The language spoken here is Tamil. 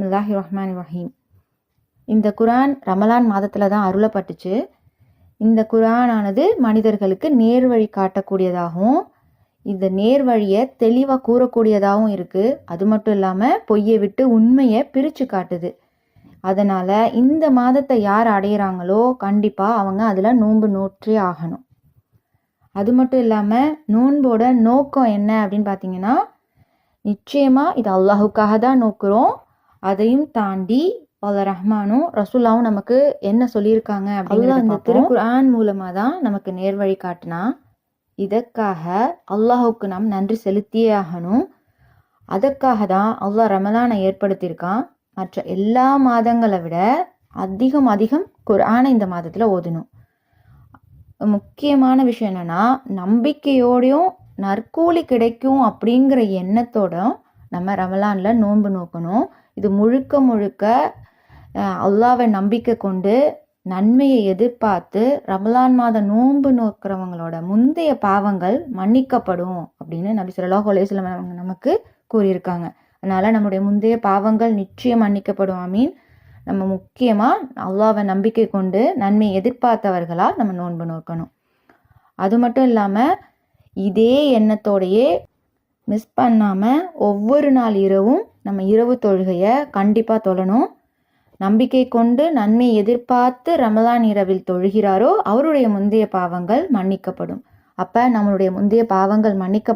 பிஸ்மில்லாஹி ரஹ்மான் ரஹீம். இந்த குரான் ரமலான் மாதத்தில் தான் அருளப்பட்டுச்சு. இந்த குரானானது மனிதர்களுக்கு நேர் வழி காட்டக்கூடியதாகவும் இந்த நேர் வழியை தெளிவாக கூறக்கூடியதாகவும் இருக்குது அது மட்டும் இல்லாமல் பொய்யை விட்டு உண்மையை பிரித்து காட்டுது. அதனால் இந்த மாதத்தை யார் அடையிறாங்களோ கண்டிப்பாக அவங்க அதில் நோன்பு நோற்றே ஆகணும். அது மட்டும் இல்லாமல் நோன்போட நோக்கம் என்ன அப்படின்னு பார்த்தீங்கன்னா நிச்சயமாக இது அல்லாஹுக்காக தான் நோக்குறோம். அதையும் தாண்டி அல்ல ரஹ்மானும் ரசூல்லாவும் நமக்கு என்ன சொல்லியிருக்காங்க அப்படின்னு இந்த திருக்குர்ஆன் மூலமாக தான் நமக்கு நேர்வழி காட்டினா இதற்காக அல்லாஹுக்கு நாம் நன்றி செலுத்தியே ஆகணும். அதற்காக தான் அல்லாஹ் ரமலானை ஏற்படுத்தியிருக்கான். மற்ற எல்லா மாதங்களை விட அதிகம் அதிகம் குர்ஆனை இந்த மாதத்தில் ஓதணும். முக்கியமான விஷயம் என்னென்னா நம்பிக்கையோடையும் நற்கூலி கிடைக்கும் அப்படிங்கிற எண்ணத்தோடும் நம்ம ரமலானில் நோன்பு நோக்கணும். இது முழுக்க முழுக்க அல்லாவை நம்பிக்கை கொண்டு நன்மையை எதிர்பார்த்து ரமலான் மாத நோன்பு நோக்கிறவங்களோட முந்தைய பாவங்கள் மன்னிக்கப்படும் அப்படின்னு நபி ஸல்லல்லாஹு அலைஹி அவங்க நமக்கு கூறியிருக்காங்க. அதனால் நம்முடைய முந்தைய பாவங்கள் நிச்சயம் மன்னிக்கப்படும் மீன் நம்ம முக்கியமாக அல்லாவை நம்பிக்கை கொண்டு நன்மையை எதிர்பார்த்தவர்களாக நம்ம நோன்பு நோக்கணும். அது மட்டும் இல்லாமல் இதே எண்ணத்தோடையே மிஸ் பண்ணாமல் ஒவ்வொரு நாள் இரவும் நம்ம இரவு தொழுகையை கண்டிப்பாக தொழணும். நம்பிக்கை கொண்டு நன்மை எதிர்பார்த்து ரமலான் இரவில் தொழுகிறாரோ அவருடைய முந்தைய பாவங்கள் மன்னிக்கப்படும். அப்போ நம்மளுடைய முந்தைய பாவங்கள் மன்னிக்க